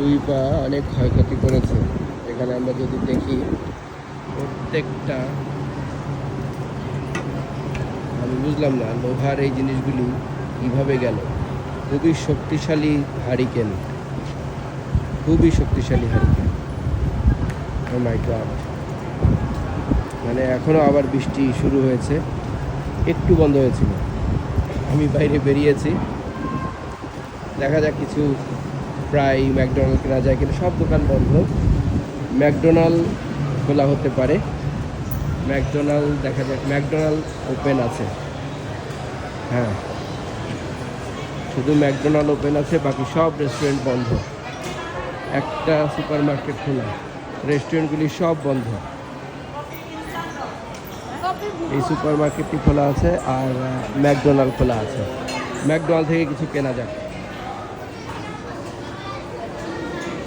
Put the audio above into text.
দুই পা অনেক ক্ষয়ক্ষতি করেছে। এখানে আমরা যদি দেখি, প্রত্যেকটা, আমি বুঝলাম না লোহার এই জিনিসগুলি কীভাবে গেল। খুবই শক্তিশালী হারিকেন। খুবই শক্তিশালী হারিকেন। মানে এখনও আবার বৃষ্টি শুরু হয়েছে। একটু বন্ধ হয়েছিল। আমি বাইরে বেরিয়েছি। দেখা যাক কিছু প্রায় ম্যাকডোনাল্ড কেনা যায় কিন্তু সব দোকান বন্ধ। ম্যাকডোনাল্ড খোলা হতে পারে। ম্যাকডোনাল্ড দেখা যাক, ম্যাকডোনাল্ড ওপেন আছে। হ্যাঁ। শুধু ম্যাকডোনাল্ড ওপেন আছে, বাকি সব রেস্টুরেন্ট বন্ধ। একটা সুপার মার্কেট খোলা। রেস্টুরেন্টগুলি সব বন্ধ। এই সুপার মার্কেটটি খোলা আছে আর ম্যাকডোনাল্ড খোলা আছে। ম্যাকডোনাল্ড থেকে কিছু কেনা যাক।